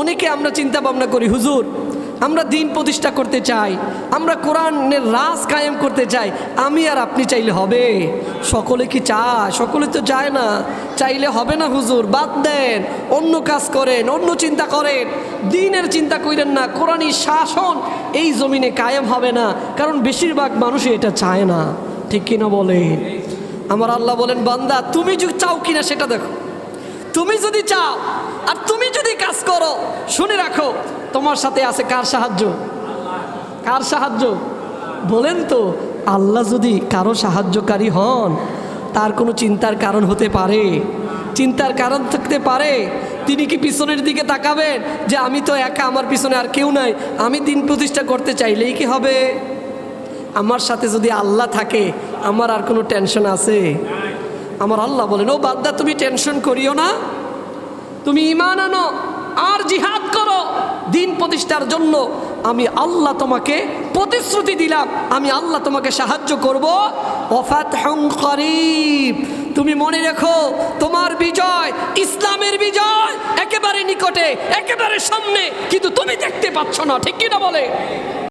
অনেকে আমরা চিন্তা ভাবনা করি, হুজুর, আমরা দিন প্রতিষ্ঠা করতে চাই, আমরা কোরআনের রাজ কায়েম করতে চাই, আমি আর আপনি চাইলে হবে? সকলে কি চায়? সকলে তো চায় না। চাইলে হবে না, হুজুর, বাদ দেন, অন্য কাজ করেন, অন্য চিন্তা করেন। দিনের চিন্তা করেন না কোরআনী শাসন, এই জমিনে কায়েম হবে না, কারণ বেশিরভাগ মানুষই এটা চায় না। ঠিক কিনা বলেন আমার আল্লাহ বলেন, বান্দা, তুমি চাও কিনা সেটা দেখো। তুমি যদি চাও, আর তুমি যদি কাজ করো, শুনে রাখো, তোমার সাথে আছে কার সাহায্য? কার সাহায্য? বলেন তো, আল্লাহ যদি কারও সাহায্যকারী হন, তার কোনো চিন্তার কারণ হতে পারে। চিন্তার কারণ থাকতে পারে, তিনি কি পিছনের দিকে তাকাবেন যে আমি তো একা, আমার পিছনে আর কেউ নাই, আমি দিন প্রতিষ্ঠা করতে চাইলেই কি হবে? আমার সাথে যদি আল্লাহ থাকে, আমার আর কোনো টেনশন আছে? আমার আল্লাহ বলেন, ও বাদ্দা তুমি টেনশন করিও না। তুমি ইমান আনো আর জিহাদ করো। দিন প্রতিষ্ঠার জন্য আমি আল্লাহ তোমাকে প্রতিশ্রুতি দিলাম। আমি আল্লাহ তোমাকে সাহায্য করব। অফাত করিব। তুমি মনে রেখো, তোমার বিজয়, ইসলামের বিজয় একেবারে নিকটে, একেবারে সামনে। কিন্তু তুমি দেখতে পাচ্ছ না, ঠিক কিনা বলে?